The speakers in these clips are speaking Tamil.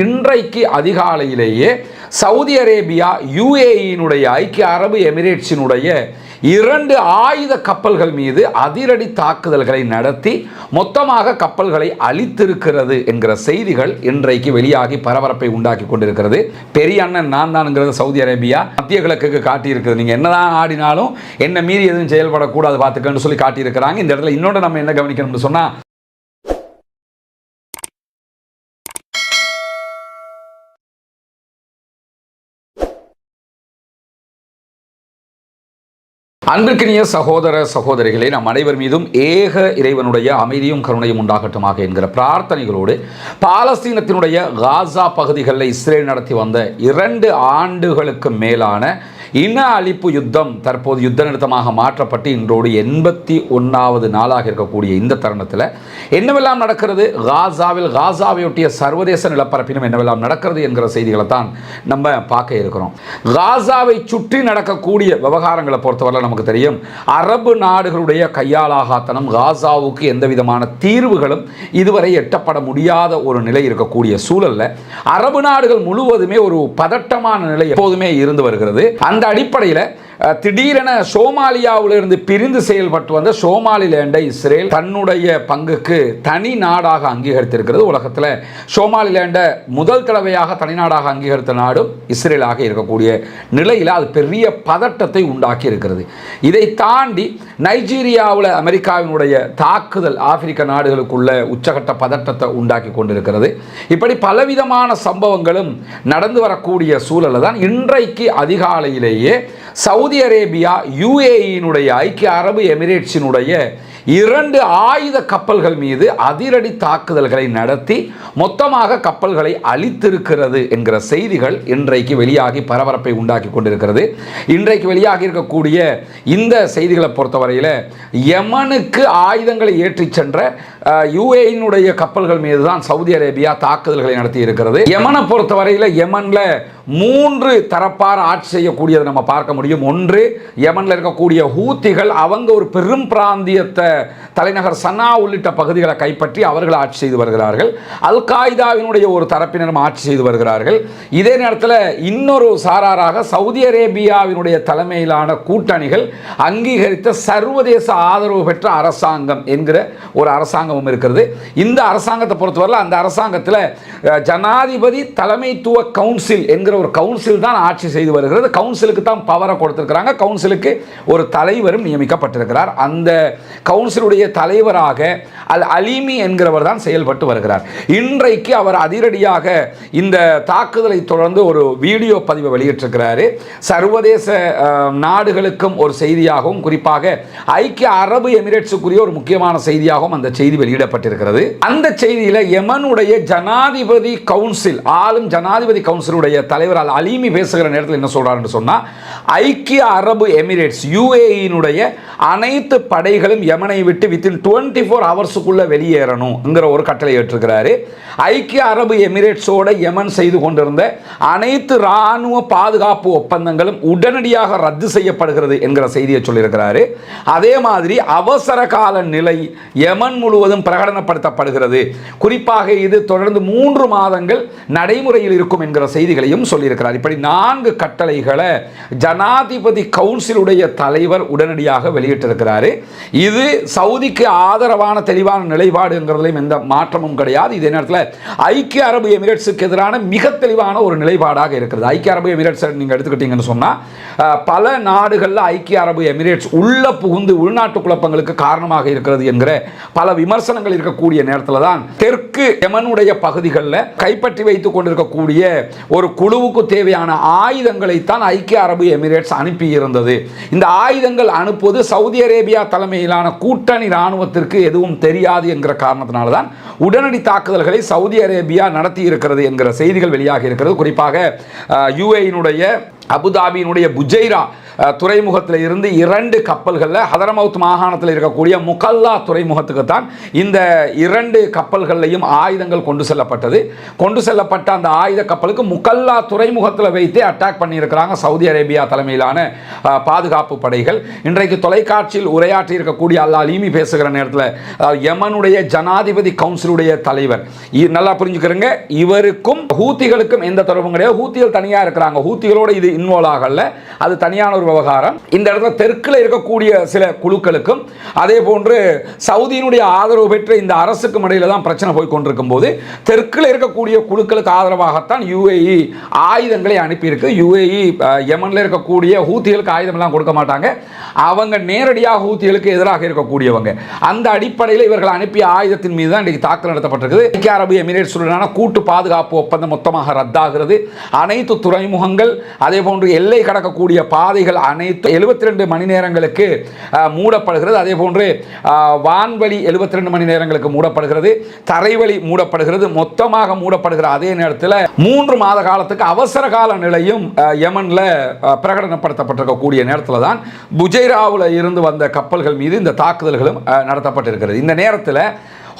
இன்றைக்கு அதிகாலையிலேயே சவுதி அரேபியா யுஏஇனுடைய ஐக்கிய அரபு எமிரேட்ஸினுடைய இரண்டு ஆயுத கப்பல்கள் மீது அதிரடி தாக்குதல்களை நடத்தி மொத்தமாக கப்பல்களை அழித்திருக்கிறது என்கிற செய்திகள் இன்றைக்கு வெளியாகி பரபரப்பை உண்டாக்கி கொண்டிருக்கிறது. பெரிய அண்ணன் நான் தானுங்கிறது சவுதி அரேபியா. மத்திய கிழக்குக்கு காட்டியிருக்கிறது. நீங்கள் என்னதான் ஆடினாலும் என்ன மீறி எதுவும் செயல்படக்கூடாது பார்த்துக்கன்னு சொல்லி காட்டியிருக்கிறாங்க. இந்த இடத்துல இன்னொன்று நம்ம என்ன கவனிக்கணும்னு சொன்னால் அன்பிற்கினிய சகோதர சகோதரிகளே நம் அனைவர் மீதும் ஏக இறைவனுடைய அமைதியும் கருணையும் உண்டாகட்டுமாக என்கிற பிரார்த்தனைகளோடு பாலஸ்தீனத்தினுடைய காசா பகுதிகளில் இஸ்ரேல் நடத்தி வந்த இரண்டு ஆண்டுகளுக்கு மேலான இன அழிப்பு யுத்தம் தற்போது யுத்த நிறுத்தமாக மாற்றப்பட்டு இன்றோடு எண்பத்தி ஒன்றாவது நாளாக இருக்கக்கூடிய இந்த தருணத்தில் என்னவெல்லாம் நடக்கிறது? காசாவில் காசாவையொட்டிய சர்வதேச நிலப்பரப்பிலும் என்னவெல்லாம் நடக்கிறது என்கிற செய்திகளை தான் நம்ம பார்க்க இருக்கிறோம். காசாவை சுற்றி நடக்கக்கூடிய விவகாரங்களை பொறுத்தவரை நமக்கு தெரியும். அரபு நாடுகளுடைய கையாளாகாத்தனம் காசாவுக்கு எந்த விதமான தீர்வுகளும் இதுவரை எட்டப்பட முடியாத ஒரு நிலை இருக்கக்கூடிய சூழல்ல அரபு நாடுகள் முழுவதுமே ஒரு பதட்டமான நிலை எப்போதுமே இருந்து வருகிறது. அந்த அடிப்படையில் திடீரென சோமாலியாவிலிருந்து பிரிந்து செயல்பட்டு வந்த சோமாலிலேண்டை இஸ்ரேல் தன்னுடைய பங்குக்கு தனி நாடாக அங்கீகரித்திருக்கிறது. உலகத்தில் சோமாலிலேண்டை முதல் தடவையாக தனி நாடாக அங்கீகரித்த நாடும் இஸ்ரேலாக இருக்கக்கூடிய நிலையில் அது பெரிய பதட்டத்தை உண்டாக்கி இருக்கிறது இதை தாண்டி நைஜீரியாவில் அமெரிக்காவினுடைய தாக்குதல் ஆப்பிரிக்க நாடுகளுக்குள்ள உச்சகட்ட பதட்டத்தை உண்டாக்கி கொண்டிருக்கிறது. இப்படி பலவிதமான சம்பவங்களும் நடந்து வரக்கூடிய சூழலில் தான் இன்றைக்கு அதிகாலையிலேயே சவுதி அரேபியா யுஏஇனுடைய ஐக்கிய அரபு எமிரேட்ஸினுடைய இரண்டு ஆயுத கப்பல்கள் மீது அதிரடி தாக்குதல்களை நடத்தி மொத்தமாக கப்பல்களை அழித்திருக்கிறது என்கிற செய்திகள் இன்றைக்கு வெளியாகி பரபரப்பை உண்டாக்கி கொண்டிருக்கிறது. இன்றைக்கு வெளியாகி இருக்கக்கூடிய இந்த செய்திகளை பொறுத்தவரையில் யமனுக்கு ஆயுதங்களை ஏற்றிச் சென்ற யுஏயினுடைய கப்பல்கள் மீது தான் சவுதி அரேபியா தாக்குதல்களை நடத்தி இருக்கிறது யமனை பொறுத்தவரையில் யமனில் மூன்று தரப்பார் ஆட்சி செய்யக்கூடியதை நம்ம பார்க்க முடியும். ஒன்று யமனில் இருக்கக்கூடிய ஹூத்திகள் அவங்க ஒரு பெரும் பிராந்தியத்தை தலைநகர் சன்னா உள்ளிட்ட பகுதிகளை கைப்பற்றி அவர்கள் ஆட்சி செய்து வருகிறார்கள். அல் காய்தாவினுடைய ஒரு தரப்பினரும் ஆட்சி செய்து வருகிறார்கள். இதே நேரத்தில் இன்னொரு சாராராக சவுதி அரேபியாவினுடைய தலைமையிலான கூட்டணிகள் அங்கீகரித்த சர்வதேச ஆதரவு பெற்ற அரசாங்கம் என்கிற ஒரு அரசாங்கம் அரசாங்கமும் இருக்கிறது. இந்த அரசாங்கத்தை பொறுத்தவரையில் அந்த அரசாங்கத்தில் ஜனாதிபதி தலைமைத்துவ கவுன்சில் என்கிற ஒரு கவுன்சில் தான் ஆட்சி செய்து வருகிறது. கவுன்சிலுக்கு தான் பவரை கொடுத்துருக்கிறாங்க. கவுன்சிலுக்கு ஒரு தலைவரும் நியமிக்கப்பட்டிருக்கிறார். அந்த கவுன்சிலுடைய தலைவராக அல் அலீமி என்கிறவர் தான் செயல்பட்டு வருகிறார். இன்றைக்கு அவர் அதிரடியாக இந்த தாக்குதலை தொடர்ந்து ஒரு வீடியோ பதிவை வெளியிட்டிருக்கிறாரு. சர்வதேச நாடுகளுக்கும் ஒரு செய்தியாகவும் குறிப்பாக ஐக்கிய அரபு எமிரேட்ஸுக்குரிய ஒரு முக்கியமான செய்தியாகவும் அந்த செய்தி வெளியிடப்பட்டிருக்கிறது. அந்த செய்தியில் யமனுடைய ஜனாதிபதி கவுன்சில் ஆளும் ஜனாதிபதி கவுன்சிலுடைய தலைவர் அல் அலீமி பேசுகிற நேரத்தில் என்ன சொல்றாருன்னு சொன்னால் ஐக்கிய அரபு எமிரேட்ஸ் யுஏஇனுடைய அனைத்து படைகளும் யமனை விட்டு வித்தின் டுவெண்ட்டி ஃபோர் ஹவர்ஸ் மாதத்துக்குள்ளே வெளியேறணுங்கிற ஒரு கட்டளை ஏற்றுக்கிறாரு ஐக்கிய அரபு எமிரேட்ஸோட யமன் செய்து கொண்டிருந்த அனைத்து இராணுவ பாதுகாப்பு ஒப்பந்தங்களும் உடனடியாக ரத்து செய்யப்படுகிறது என்கிற செய்தியை சொல்லியிருக்கிறாரு. அதே மாதிரி அவசர கால நிலை யமன் முழுவதும் பிரகடனப்படுத்தப்படுகிறது. குறிப்பாக இது தொடர்ந்து மூன்று மாதங்கள் நடைமுறையில் இருக்கும் என்கிற செய்திகளையும் சொல்லியிருக்கிறார். இப்படி நான்கு கட்டளைகளை ஜனாதிபதி கவுன்சிலுடைய தலைவர் உடனடியாக வெளியிட்டிருக்கிறாரு. இது சவுதிக்கு ஆதரவான தெளிவான நிலைப்பாடுங்கிறதுலையும் எந்த மாற்றமும் கிடையாது. இதே நேரத்தில் ஐக்கிய அரபு எமிரேட்ஸுக்கு எதிரான மிக தெளிவான ஒரு நிலைப்பாடாக இருக்கிறது. ஐக்கிய அரபு எமிரேட்ஸ் நீங்கள் எடுத்துக்கிட்டீங்கன்னு சொன்னால் பல நாடுகளில் ஐக்கிய அரபு எமிரேட்ஸ் உள்ள புகுந்து உள்நாட்டு குழப்பங்களுக்கு காரணமாக இருக்கிறது என்கிற பல விமர்சனங்கள் இருக்கக்கூடிய நேரத்தில் தான் தெற்கு எமனுடைய பகுதிகளில் கைப்பற்றி வைத்துக் கொண்டிருக்கக்கூடிய ஒரு குழுவுக்கு தேவையான ஆயுதங்களை தான் ஐக்கிய அரபு எமிரேட்ஸ் அனுப்பியிருந்தது. இந்த ஆயுதங்கள் அனுப்புவது சவுதி அரேபியா தலைமையிலான கூட்டணி இராணுவத்திற்கு எதுவும் தெரியாது என்கிற காரணத்தினால்தான் உடனடி தாக்குதல்களை சவுதி அரேபியா நடத்தி இருக்கிறது என்கிற செய்திகள் வெளியாகி இருக்கிறது. குறிப்பாக யுஏயினுடைய அபுதாபியினுடைய புஜைரா துறைமுகத்தில் இருந்து இரண்டு கப்பல்களில் ஹதரமவுத் மாகாணத்தில் இருக்கக்கூடிய முகல்லா துறைமுகத்துக்கு தான் இந்த இரண்டு கப்பல்கள்லையும் ஆயுதங்கள் கொண்டு செல்லப்பட்டது. கொண்டு செல்லப்பட்ட அந்த ஆயுத கப்பலுக்கு முகல்லா துறைமுகத்தில் வைத்து அட்டாக் பண்ணியிருக்கிறாங்க சவுதி அரேபியா தலைமையிலான பாதுகாப்பு படைகள். இன்றைக்கு தொலைக்காட்சியில் உரையாற்றி இருக்கக்கூடிய அல்லா அலீமி பேசுகிற நேரத்தில் யமனுடைய ஜனாதிபதி கவுன்சிலுடைய தலைவர். நல்லா புரிஞ்சுக்கிறங்க. இவருக்கும் ஹூத்திகளுக்கும் எந்த தொடர்பும் கிடையாது. ஹூத்திகள் தனியாக இருக்கிறாங்க. ஹூத்திகளோடு இது இன்வால்வ் ஆகல. அது தனியான ஒரு விவகாரம். இந்த இடத்துல தெற்கில் இருக்கக்கூடிய சில குழுக்களுக்கும் அதே போன்று சவுதியினுடைய ஆதரவு பெற்ற இந்த அரசுக்கும் இடையில தான் பிரச்சனை போய் கொண்டிருக்கும் போது தெற்கில் இருக்கக்கூடிய குழுக்களுக்கு ஆதரவாகத்தான் யுஏஇ ஆயுதங்களை அனுப்பியிருக்கு. யுஏஇ யமனில் இருக்கக்கூடிய ஹூத்திகளுக்கு ஆயுதம்லாம் கொடுக்க மாட்டாங்க. அவங்க நேரடியாக ஹூத்திகளுக்கு எதிராக இருக்கக்கூடியவங்க. அந்த அடிப்படையில் இவர்கள் அனுப்பிய ஆயுதத்தின் மீது தான் இன்றைக்கு தாக்கல் நடத்தப்பட்டிருக்குது ஐக்கிய அரபு எமிரேட்ஸுடனான கூட்டு பாதுகாப்பு ஒப்பந்தம் மொத்தமாக ரத்தாகிறது. அனைத்து துறைமுகங்கள் அதே போன்று எல்லை கடக்கக்கூடிய பாதைகள் அனைத்து 72 ரெண்டு மணி நேரங்களுக்கு மூடப்படுகிறது. அதே போன்று வான்வழி 72 ரெண்டு மணி நேரங்களுக்கு மூடப்படுகிறது. தரைவழி மூடப்படுகிறது. மொத்தமாக மூடப்படுகிற அதே நேரத்தில் மூன்று மாத காலத்துக்கு அவசர கால நிலையும் யமனில் பிரகடனப்படுத்தப்பட்டிருக்கக்கூடிய நேரத்தில் தான் புஜைராவில் இருந்து வந்த கப்பல்கள் மீது இந்த தாக்குதல்களும் நடத்தப்பட்டிருக்கிறது. இந்த நேரத்தில்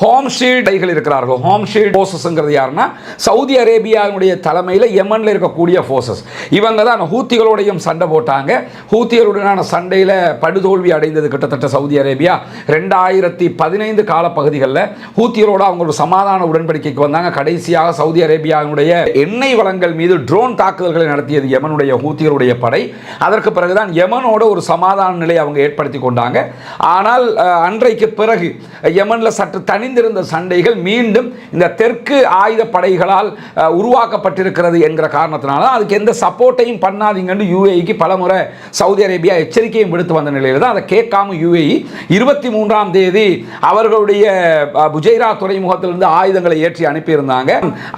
ஹோம் ஷீல்ட் டைகள் இருக்கிறார்கள். ஹோம் ஷீல்ட் ஃபோர்ஸஸ்ங்கிறது யாருன்னா சவுதி அரேபியாவுடைய தலைமையில் யமனில் இருக்கக்கூடிய ஃபோர்ஸஸ் இவங்க தான் ஹூத்திகளோடையும் சண்டை போட்டாங்க. ஹூத்திகளுடனான சண்டையில் படுதோல்வி அடைந்தது கிட்டத்தட்ட சவுதி அரேபியா. ரெண்டாயிரத்தி பதினைந்து காலப்பகுதிகளில் ஹூத்திகளோட அவங்க ஒரு சமாதான உடன்படிக்கைக்கு வந்தாங்க. கடைசியாக சவுதி அரேபியாவினுடைய எண்ணெய் வளங்கள் மீது ட்ரோன் தாக்குதல்களை நடத்தியது யமனுடைய ஹூத்திகளுடைய படை. அதற்கு பிறகுதான் யமனோட ஒரு சமாதான நிலை அவங்க ஏற்படுத்தி கொண்டாங்க. ஆனால் அன்றைக்கு பிறகு யமனில் சற்று தணிந்திருந்த சண்டைகள் மீண்டும் இந்த தெற்கு ஆயுத படைகளால் உருவாக்கப்பட்டிருக்கிறது என்கிற காரணத்தினால அதுக்கு எந்த சப்போர்ட்டையும் பண்ணாதீங்கன்னு யுஏஇக்கு பலமுறை சவுதி அரேபியா எச்சரிக்கையும் விடுத்து வந்த நிலையில் தான் அதை கேட்காம யுஏஇ இருபத்தி மூன்றாம் தேதி அவர்களுடைய புஜைரா துறைமுகத்திலிருந்து ஆயுதங்களை ஏற்றி அனுப்பியிருந்தாங்க.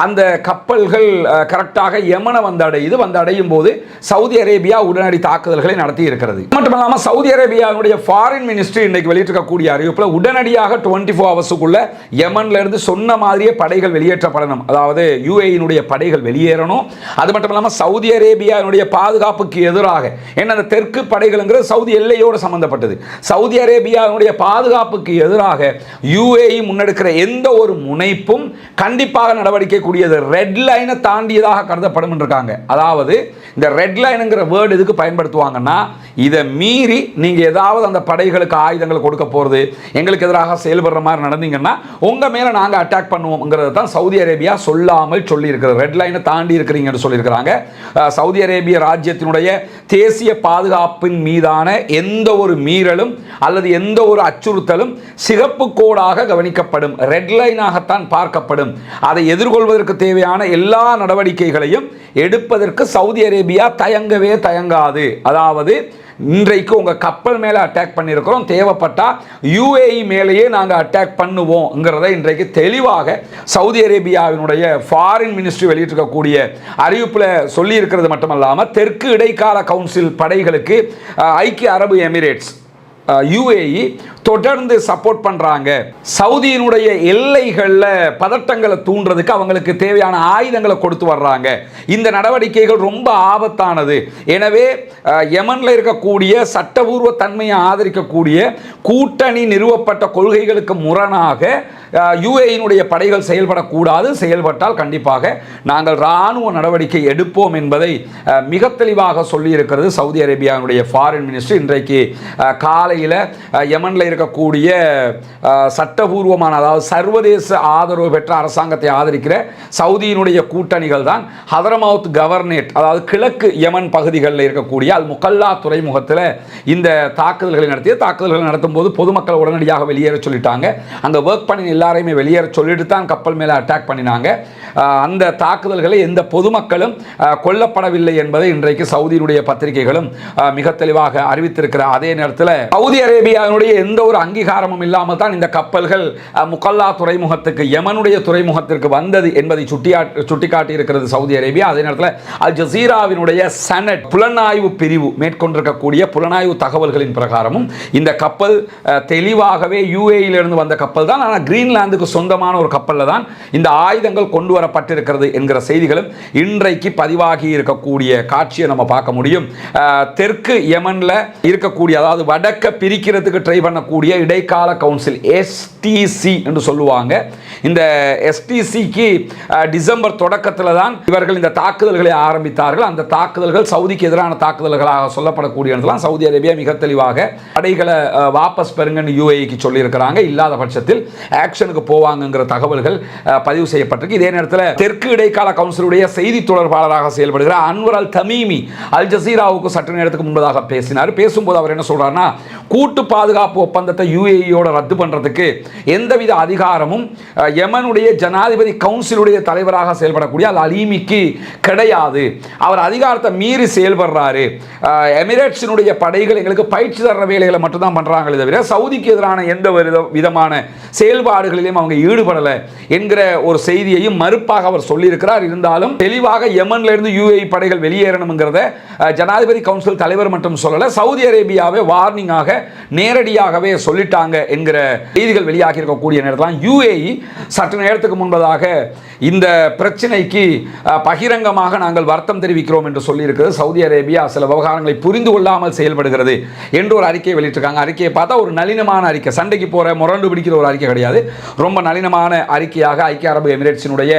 அந்த கப்பல்கள் கரெக்டாக யமனை வந்து அடையுது வந்து அடையும் போது சவுதி அரேபியா உடனடி தாக்குதல்களை நடத்தி இருக்கிறது மட்டுமல்லாமல் சவுதி அரேபியாவுடைய ஃபாரின் மினிஸ்ட்ரி இன்னைக்கு வெளியிட்டிருக்கக்கூடிய அறிவிப்பில் உடனடியாக டுவெண்ட்டி ஃபோர் ஹவர்ஸுக்குள்ள யமன்ல இருந்து சொன்ன மாதிரியே படைகள் வெளியேற்றப்படணும். அதாவது யுஏயினுடைய படைகள் வெளியேறணும். அது மட்டும் இல்லாமல் சவுதி அரேபியாவினுடைய பாதுகாப்புக்கு எதிராக. ஏன்னா அந்த தெற்கு படைகள்ங்கிறது சவுதி எல்லையோடு சம்பந்தப்பட்டது. சவுதி அரேபியாவினுடைய பாதுகாப்புக்கு எதிராக யுஏஇ முன்னெடுக்கிற எந்த ஒரு முனைப்பும் கண்டிப்பாக நடவடிக்கை கூடியது ரெட் லைனை தாண்டியதாக கருதப்படும் இருக்காங்க. அதாவது இந்த ரெட் லைனுங்கிற வேர்டு இதுக்கு பயன்படுத்துவாங்கன்னா இதை மீறி நீங்க ஏதாவது அந்த படைகளுக்கு ஆயுதங்கள் கொடுக்க போகிறது எங்களுக்கு எதிராக செயல்படுற மாதிரி நடந்தீங்கன்னா உங்கள் மேலே நாங்கள் அட்டாக் பண்ணுவோம்ங்கிறத தான் சவுதி அரேபியா சொல்லாமல் சொல்லியிருக்கிறது ரெட் லைனை தாண்டி இருக்கிறீங்கன்னு சொல்லியிருக்கிறாங்க. சவுதி அரேபிய ராஜ்யத்தினுடைய தேசிய பாதுகாப்பின் மீதான எந்த ஒரு மீறலும் அல்லது எந்த ஒரு அச்சுறுத்தலும் சிகப்பு கோடாக கவனிக்கப்படும். ரெட் லைனாகத்தான் பார்க்கப்படும். அதை எதிர்கொள்வதற்கு தேவையான எல்லா நடவடிக்கைகளையும் எடுப்பதற்கு சவுதி அரேபியா தயங்கவே தயங்காது. அதாவது இன்றைக்கு உங்கள் கப்பல் மேலே அட்டாக் பண்ணியிருக்கிறோம் தேவைப்பட்டால் யுஏஇ மேலேயே நாங்கள் அட்டாக் பண்ணுவோங்கிறத இன்றைக்கு தெளிவாக சவுதி அரேபியாவினுடைய ஃபாரின் மினிஸ்ட்ரி வெளியிட்டிருக்கக்கூடிய அறிவிப்பில் சொல்லியிருக்கிறது மட்டுமல்லாமல் தெற்கு இடைக்கால கவுன்சில் படைகளுக்கு ஐக்கிய அரபு எமிரேட்ஸ் யுஏஇ தொடர்ந்து சப்போர்ட் பண்ணுறாங்க சவுதியினுடைய எல்லைகளில் பதட்டங்களை தூண்டுறதுக்கு அவங்களுக்கு தேவையான ஆயுதங்களை கொடுத்து வர்றாங்க. இந்த நடவடிக்கைகள் ரொம்ப ஆபத்தானது. எனவே யமனில் இருக்கக்கூடிய சட்டபூர்வ தன்மையை ஆதரிக்கக்கூடிய கூட்டணி நிறுவப்பட்ட கொள்கைகளுக்கு முரணாக யுஏயினுடைய படைகள் செயல்படக்கூடாது. செயல்பட்டால் கண்டிப்பாக நாங்கள் இராணுவ நடவடிக்கை எடுப்போம் என்பதை மிக தெளிவாக சொல்லியிருக்கிறது சவுதி அரேபியாவுடைய ஃபாரின் மினிஸ்டர் இன்றைக்கு காலையில் யமனில் இருக்கக்கூடிய சட்டபூர்வமான அதாவது சர்வதேச ஆதரவு பெற்ற அரசாங்கத்தை ஆதரிக்கிற சவுதியினுடைய கூட்டணிகள் தான் ஹதரமவுத் கவர்னேட் அதாவது கிழக்கு யமன் பகுதிகளில் இருக்கக்கூடிய அல் முகல்லா துறைமுகத்தில் இந்த தாக்குதல்களை நடத்திய தாக்குதல்களை நடத்தும் போது பொதுமக்கள் உடனடியாக வெளியேற சொல்லிட்டாங்க. அங்கே ஒர்க் பண்ணி எல்லாரையுமே வெளியேற சொல்லிட்டு தான் கப்பல் மேலே அட்டாக் பண்ணினாங்க. அந்த தாக்குதல்களை எந்த பொதுமக்களும் கொல்லப்படவில்லை என்பதை இன்றைக்கு சவுதியினுடைய பத்திரிகைகளும் மிக தெளிவாக அறிவித்திருக்கிற அதே நேரத்தில் சவுதி அரேபியாவினுடைய எந்த ஒரு அங்கீகாரமும் இல்லாமல் தான் இந்த கப்பல்கள் முகல்லா துறைமுகத்துக்கு யமனுடைய துறைமுகத்திற்கு வந்தது என்பதை சுட்டியா சுட்டிக்காட்டி இருக்கிறது சவுதி அரேபியா. அதே நேரத்தில் அல் ஜசீராவினுடைய சனட் புலனாய்வு பிரிவு மேற்கொண்டிருக்கக்கூடிய புலனாய்வு தகவல்களின் பிரகாரமும் இந்த கப்பல் தெளிவாகவே யூஏயிலிருந்து வந்த கப்பல் தான் ஆனால் கிரீன் கிரீன்லாந்துக்கு சொந்தமான ஒரு கப்பலில் தான் இந்த ஆயுதங்கள் கொண்டு வரப்பட்டிருக்கிறது என்கிற செய்திகளும் இன்றைக்கு பதிவாகி இருக்கக்கூடிய காட்சியை நம்ம பார்க்க முடியும். தெற்கு யமனில் இருக்கக்கூடிய அதாவது வடக்க பிரிக்கிறதுக்கு ட்ரை பண்ணக்கூடிய இடைக்கால கவுன்சில் எஸ்டிசி என்று சொல்லுவாங்க. இந்த எஸ்டிசிக்கு டிசம்பர் தொடக்கத்தில் தான் இவர்கள் இந்த தாக்குதல்களை ஆரம்பித்தார்கள். அந்த தாக்குதல்கள் சவுதிக்கு எதிரான தாக்குதல்களாக சொல்லப்படக்கூடியதெல்லாம் சவுதி அரேபியா மிக தெளிவாக படைகளை வாபஸ் பெறுங்கன்னு யூஏக்கு சொல்லியிருக்கிறாங்க. இல்லாத பட்சத்தில் ஆக்ஷனுக்கு போவாங்கங்கிற தகவல்கள் பதிவு செய்யப்பட்டிருக்கு. இதே நேரத்தில் தெற்கு இடைக்கால கவுன்சிலுடைய செய்தி தொடர்பாளராக செயல்படுகிற அன்வர் அல் தமீமி அல் ஜசீராவுக்கு சற்று நேரத்துக்கு முன்பதாக பேசினார். பேசும்போது அவர் என்ன சொல்றாருன்னா கூட்டு பாதுகாப்பு ஒப்பந்தத்தை யுஏஇயோட ரத்து பண்றதுக்கு எந்தவித அதிகாரமும் எமனுடைய யமனுடைய ஜனாதிபதி கவுன்சிலுடைய தலைவராக செயல்படக்கூடிய அல் அலீமிக்கு கிடையாது. அவர் அதிகாரத்தை மீறி செயல்படுறாரு. எமிரேட்ஸினுடைய படைகள் எங்களுக்கு பயிற்சி தர வேலைகளை மட்டும்தான் பண்றாங்களே தவிர சவுதிக்கு எதிரான எந்த விதமான வித- விதமான செயல்பாடுகளிலும் அவங்க ஈடுபடலை என்கிற ஒரு செய்தியையும் மறுப்பாக அவர் சொல்லியிருக்கிறார். இருந்தாலும் தெளிவாக யமன்ல இருந்து யுஏஇ படைகள் வெளியேறணுங்கிறத ஜனாதிபதி கவுன்சில் தலைவர் மட்டும் சொல்லல சவுதி அரேபியாவே வார்னிங்காக நேரடியாகவே சொல்லிட்டாங்க என்கிற செய்திகள் வெளியாகி இருக்கக்கூடிய நேரத்தில் யுஏஇ சற்று நேரத்துக்கு முன்பதாக இந்த பிரச்சனைக்கு பகிரங்கமாக நாங்கள் வருத்தம் தெரிவிக்கிறோம் என்று சொல்லியிருக்கிறது. சவுதி அரேபியா சில விவகாரங்களை புரிந்து கொள்ளாமல் செயல்படுகிறது என்று ஒரு அறிக்கையை வெளியிட்டிருக்காங்க. அறிக்கையை பார்த்தா ஒரு நளினமான அறிக்கை. சண்டைக்கு போற முரண்டு பிடிக்கிற ஒரு அறிக்கை கிடையாது. ரொம்ப நளினமான அறிக்கையாக ஐக்கிய அரபு எமிரேட்ஸினுடைய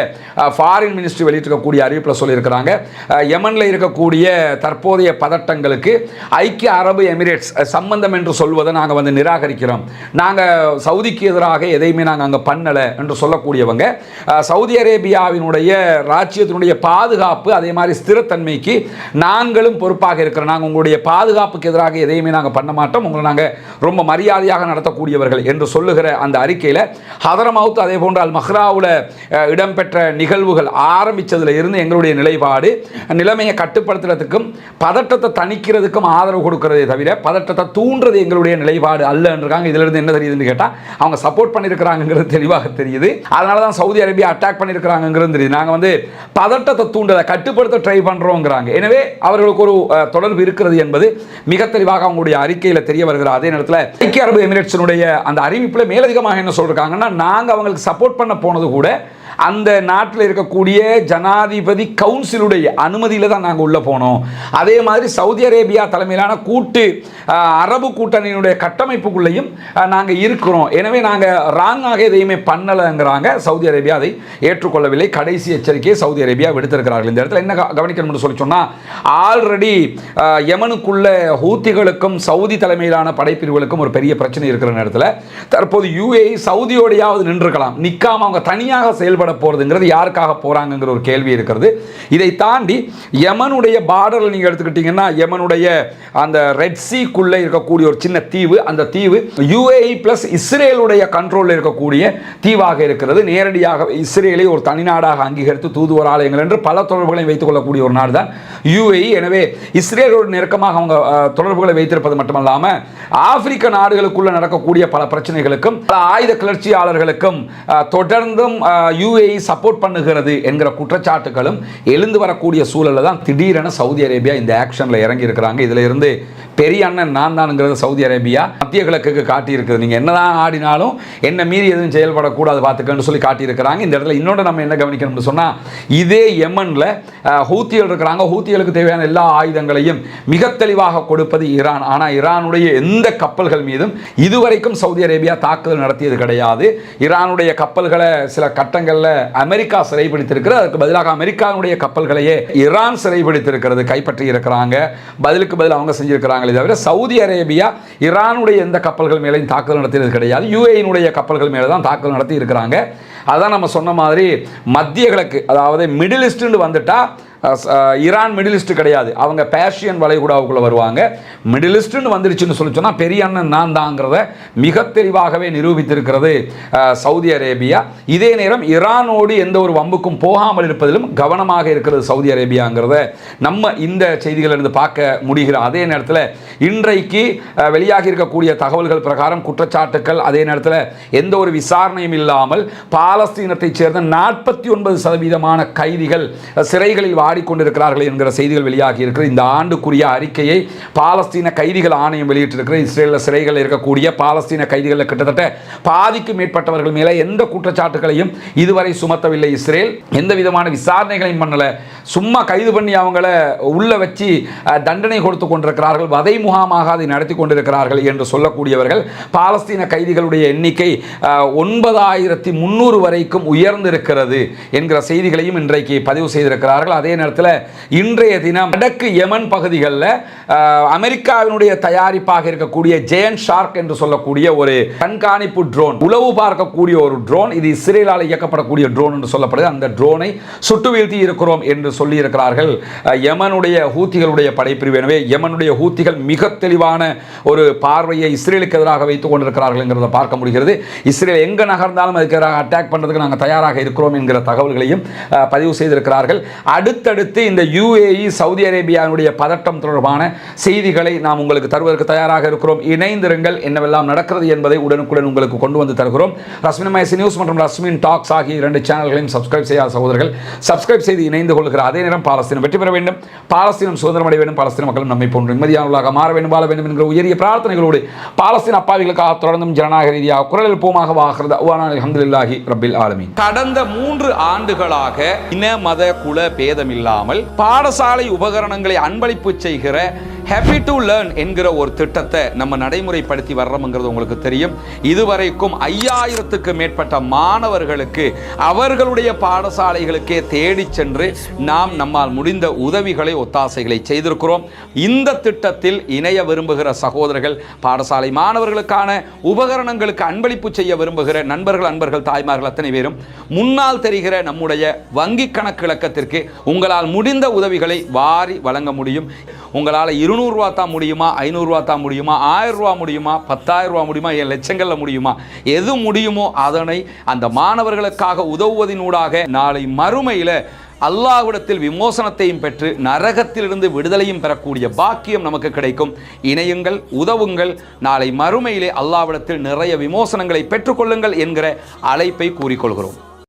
ஃபாரின் மினிஸ்ட்ரி வெளியிட்டிருக்கக்கூடிய அறிவிப்பில் சொல்லியிருக்கிறாங்க. யமனில் இருக்கக்கூடிய தற்போதைய பதட்டங்களுக்கு ஐக்கிய அரபு எமிரேட்ஸ் சம்பந்தம் என்று சொல்வதை நாங்கள் வந்து நிராகரிக்கிறோம். நாங்கள் சவுதிக்கு எதிராக எதையுமே நாங்கள் அங்கே பண்ணலை என்று சொல்லக்கூடியவங்க சவுதி அரேபியாவினுடைய ராஜ்யத்தினுடைய பாதுகாப்பு அதே மாதிரி ஸ்திரத்தன்மைக்கு நாங்களும் பொறுப்பாக இருக்கிறோம். நாங்கள் உங்களுடைய பாதுகாப்புக்கு எதிராக எதையுமே நாங்கள் பண்ண மாட்டோம். உங்களை நாங்கள் ரொம்ப மரியாதையாக நடத்தக்கூடியவர்கள் என்று சொல்லுகிற அந்த அறிக்கையில் ஹதரமவுத் அதே போன்ற அல் மஹ்ராவில் இடம்பெற்ற நிகழ்வுகள் ஆரம்பித்ததில் இருந்து எங்களுடைய நிலைப்பாடு நிலைமையை கட்டுப்படுத்துறதுக்கும் பதட்டத்தை தணிக்கிறதுக்கும் ஆதரவு கொடுக்கறதே தவிர பதட்டத்தை தூண்டுறது எங்களுடைய நிலைப்பாடு அல்லன்றாங்க இதிலிருந்து என்ன தெரியுதுன்னு கேட்டால் அவங்க சப்போர்ட் பண்ணியிருக்கிறாங்கிறது தெளிவாக தெரியுது. அதனால தான் சவுதி அரேபியா அட்டாக் பண்ணியிருக்கிறாங்கிறது தெரியுது. நாங்கள் வந்து பதட்டத்தை தூண்டதை கட்டுப்படுத்த ட்ரை பண்ணுறோங்கிறாங்க எனவே அவர்களுக்கு ஒரு தொடர்பு இருக்கிறது என்பது மிக தெளிவாக அவங்களுடைய அறிக்கையில் தெரிய வருகிற அதே நேரத்தில் ஐக்கிய அரபு எமிரேட்ஸினுடைய அந்த அறிவிப்பில் மேலதிகமாக என்ன சொல்றாங்கன்னா நாங்கள் அவங்களுக்கு சப்போர்ட் பண்ண போனது கூட அந்த நாட்டில் இருக்கக்கூடிய ஜனாதிபதி கவுன்சிலுடைய அனுமதியில் தான் நாங்கள் உள்ளே போனோம். அதே மாதிரி சவுதி அரேபியா தலைமையிலான கூட்டு அரபு கூட்டணியினுடைய கட்டமைப்புக்குள்ளேயும் நாங்கள் இருக்கிறோம். எனவே நாங்கள் ராங்காக எதையுமே பண்ணலைங்கிறாங்க. சவுதி அரேபியா அதை ஏற்றுக்கொள்ளவில்லை. கடைசி எச்சரிக்கையை சவுதி அரேபியா விடுத்திருக்கிறார்கள். இந்த இடத்துல என்ன கவனிக்கணும்னு சொல்லி சொன்னால் ஆல்ரெடி யமனுக்குள்ள ஹூத்திகளுக்கும் சவுதி தலைமையிலான படைப்பிரிவுகளுக்கும் ஒரு பெரிய பிரச்சனை இருக்கிற நேரத்தில் தற்போது யுஏஇ சவுதியோடையாவது நின்றுக்கலாம் நிற்காம அவங்க தனியாக செயல்பட செயல்பட போகிறதுங்கிறது யாருக்காக போகிறாங்கங்கிற ஒரு கேள்வி இருக்கிறது. இதை தாண்டி யமனுடைய பார்டரில் நீங்கள் எடுத்துக்கிட்டிங்கன்னா யமனுடைய அந்த ரெட் சீக்குள்ளே இருக்கக்கூடிய ஒரு சின்ன தீவு அந்த தீவு யுஏஇ ப்ளஸ் இஸ்ரேலுடைய கண்ட்ரோலில் இருக்கக்கூடிய தீவாக இருக்கிறது. நேரடியாக இஸ்ரேலை ஒரு தனிநாடாக அங்கீகரித்து தூதுவர் ஆலயங்கள் என்று பல தொடர்புகளையும் வைத்துக் கொள்ளக்கூடிய ஒரு நாடு தான் யுஏஇ எனவே இஸ்ரேலோடு நெருக்கமாக அவங்க தொடர்புகளை வைத்திருப்பது மட்டுமல்லாமல் ஆப்பிரிக்க நாடுகளுக்குள்ள நடக்கக்கூடிய பல பிரச்சனைகளுக்கும் பல ஆயுத கிளர்ச்சியாளர்களுக்கும் தொடர்ந்தும் யூ யுஏஇ சப்போர்ட் பண்ணுகிறது என்கிற குற்றச்சாட்டுகளும் எழுந்து வரக்கூடிய சூழலில் தான் திடீரென சவுதி அரேபியா இந்த ஆக்ஷனில் இறங்கி இருக்கிறாங்க இதுல இருந்து பெரிய அண்ணன் நான் தானுங்கிறது சவுதி அரேபியா மத்திய கிழக்குக்கு காட்டியிருக்குது. நீங்கள் என்னதான் ஆடினாலும் என்ன மீறி எதுவும் செயல்படக்கூடாது பார்த்துக்கன்னு சொல்லி காட்டியிருக்கிறாங்க. இந்த இடத்துல இன்னொன்று நம்ம என்ன கவனிக்கணும்னு சொன்னால் இதே யமனில் ஹூத்திகள் இருக்கிறாங்க. ஹூத்திகளுக்கு தேவையான எல்லா ஆயுதங்களையும் மிக தெளிவாக கொடுப்பது ஈரான். ஆனால் ஈரானுடைய எந்த கப்பல்கள் மீதும் இதுவரைக்கும் சவுதி அரேபியா தாக்குதல் நடத்தியது கிடையாது. ஈரானுடைய கப்பல்களை சில கட்டங்களில் அமெரிக்கா சிறைபிடித்திருக்கிறது. அதுக்கு பதிலாக அமெரிக்காவுடைய கப்பல்களையே ஈரான் சிறைபிடித்திருக்கிறது கைப்பற்றி இருக்கிறாங்க. பதிலுக்கு பதில் அவங்க செஞ்சிருக்கிறாங்களே தவிர சவுதி அரேபியா ஈரானுடைய எந்த கப்பல்கள் மேலேயும் தாக்குதல் நடத்தியது கிடையாது. யூஏனுடைய கப்பல்கள் மேலே தான் தாக்குதல் நடத்தி இருக்கிறாங்க. அதான் நம்ம சொன்ன மாதிரி மத்திய கிழக்கு அதாவது மிடில் ஈஸ்ட்னு வந்துட்டால் ஈரான் மிடில் ஈஸ்ட் கிடையாது. அவங்க பேர்ஷியன் வளைகுடாவுக்குள்ளே வருவாங்க. மிடில் ஈஸ்ட்னு வந்துருச்சுன்னு சொல்லி சொன்னால் பெரிய அண்ணன் நான் தாங்கிறத மிக தெளிவாகவே நிரூபித்திருக்கிறது சவுதி அரேபியா. இதே நேரம் ஈரானோடு எந்த ஒரு வம்புக்கும் போகாமல் இருப்பதிலும் கவனமாக இருக்கிறது சவுதி அரேபியாங்கிறத நம்ம இந்த செய்திகளிலிருந்து பார்க்க முடிகிற அதே நேரத்தில் இன்றைக்கு வெளியாகி இருக்கக்கூடிய தகவல்கள் பிரகாரம் குற்றச்சாட்டுக்கள் அதே நேரத்தில் எந்த ஒரு விசாரணையும் இல்லாமல் பாலஸ்தீனத்தைச் சேர்ந்த நாற்பத்தி ஒன்பது சதவீதமான கைதிகள் சிறைகளில் வாடி ஆடிக்கொண்டிருக்கிறார்கள் என்கிற செய்திகள் வெளியாகி இருக்கிறது இந்த ஆண்டுக்குரிய அறிக்கையை பாலஸ்தீன கைதிகள் ஆணையம் வெளியிட்டிருக்கிறது இஸ்ரேலில் சிறைகளில் இருக்கக்கூடிய பாலஸ்தீன கைதிகளில் கிட்டத்தட்ட பாதிக்கும் மேற்பட்டவர்கள் மேலே எந்த குற்றச்சாட்டுகளையும் இதுவரை சுமத்தவில்லை இஸ்ரேல். எந்த விதமான விசாரணைகளையும் பண்ணலை. சும்மா கைது பண்ணி அவங்கள உள்ள வச்சு தண்டனை கொடுத்து கொண்டிருக்கிறார்கள். வதை முகாமாக அதை நடத்தி கொண்டிருக்கிறார்கள் என்று சொல்லக்கூடியவர்கள். பாலஸ்தீன கைதிகளுடைய எண்ணிக்கை ஒன்பதாயிரத்தி முந்நூறு வரைக்கும் உயர்ந்திருக்கிறது என்கிற செய்திகளையும் இன்றைக்கு பதிவு செய்திருக்கிறார்கள். அதே நேரத்தில் இன்றைய தினம் வடக்கு யமன் பகுதிகளில் அமெரிக்காவினுடைய தயாரிப்பாக இருக்கக்கூடிய ஜெயன் ஷார்க் என்று சொல்லக்கூடிய ஒரு கண்காணிப்பு ட்ரோன் உளவு பார்க்கக்கூடிய ஒரு ட்ரோன் இது இஸ்ரேலால் இயக்கப்படக்கூடிய ட்ரோன் என்று சொல்லப்படுது. அந்த ட்ரோனை சுட்டு வீழ்த்தி இருக்கிறோம் என்று சொல்லியிருக்கிறார்கள் யமனுடைய ஹூத்திகளுடைய படைப்பிரிவு. எனவே யமனுடைய ஹூத்திகள் மிக தெளிவான ஒரு பார்வையை இஸ்ரேலுக்கு எதிராக வைத்துக் கொண்டிருக்கிறார்கள் என்கிறத பார்க்க முடிகிறது. இஸ்ரேல் எங்க நகர்ந்தாலும் அதுக்கு எதிராக அட்டாக் பண்ணுறதுக்கு நாங்கள் தயாராக இருக்கிறோம் என்கிற தகவல்களையும் பதிவு செய்திருக்கிறார்கள். அடுத்த அடுத்தடுத்து இந்த யுஏஇ சவுதி அரேபியாவுடைய பதட்டம் தொடர்பான செய்திகளை நாம் உங்களுக்கு தருவதற்கு தயாராக இருக்கிறோம். இணைந்திருங்கள். என்னவெல்லாம் நடக்கிறது என்பதை உடனுக்குடன் உங்களுக்கு கொண்டு வந்து தருகிறோம். ரஸ்மின் மயசி நியூஸ் மற்றும் ரஸ்மின் டாக்ஸ் ஆகிய இரண்டு சேனல்களையும் சப்ஸ்கிரைப் செய்யாத சகோதரர்கள் சப்ஸ்கிரைப் செய்து இணைந்து கொள்கிற அதே நேரம் பாலஸ்தீனம் வெற்றி பெற வேண்டும். பாலஸ்தீனம் சுதந்திரம் அடைய வேண்டும். பாலஸ்தீன மக்களும் நம்மை போன்று நிம்மதியானவர்களாக மாற வேண்டும் வாழ வேண்டும் என்கிற உயரிய பிரார்த்தனைகளோடு பாலஸ்தீன அப்பாவிகளுக்காக தொடர்ந்தும் ஜனநாயக ரீதியாக குரல் எழுப்போமாக வாகிறது அஹமதுல்லாஹி ரபில் ஆலமி கடந்த மூன்று ஆண்டுகளாக இன மத குல இல்லாமல் பாடசாலை உபகரணங்களை அன்பளிப்பு செய்கிற ஹாப்பி டு லேர்ன் என்கிற ஒரு திட்டத்தை நம்ம நடைமுறைப்படுத்தி வர்றோம்ங்கிறது உங்களுக்கு தெரியும். இதுவரைக்கும் ஐயாயிரத்துக்கு மேற்பட்ட மாணவர்களுக்கு அவர்களுடைய பாடசாலைகளுக்கே தேடி சென்று நாம் நம்மால் முடிந்த உதவிகளை ஒத்தாசைகளை செய்திருக்கிறோம். இந்த திட்டத்தில் இணைய விரும்புகிற சகோதரர்கள் பாடசாலை மாணவர்களுக்கான உபகரணங்களுக்கு அன்பளிப்பு செய்ய விரும்புகிற நண்பர்கள் அன்பர்கள் தாய்மார்கள் அத்தனை பேரும் முன்னால் தெரிகிற நம்முடைய வங்கி கணக்கு இலக்கத்திற்கு உங்களால் முடிந்த உதவிகளை வாரி வழங்க முடியும். உங்களால் இருநூறுவா தான் முடியுமா? ஐநூறுரூவா தான் முடியுமா? ஆயிரம் முடியுமா? பத்தாயிரம் ரூபா முடியுமா? என் லட்சங்களில் முடியுமா? எது முடியுமோ அதனை அந்த மாணவர்களுக்காக உதவுவதினூடாக நாளை மறுமையில் அல்லாஹ்விடத்தில் விமோசனத்தையும் பெற்று நரகத்திலிருந்து விடுதலையும் பெறக்கூடிய பாக்கியம் நமக்கு கிடைக்கும். இணையுங்கள் உதவுங்கள். நாளை மறுமையிலே அல்லாவிடத்தில் நிறைய விமோசனங்களை பெற்றுக்கொள்ளுங்கள் என்கிற அழைப்பை கூறிக்கொள்கிறோம்.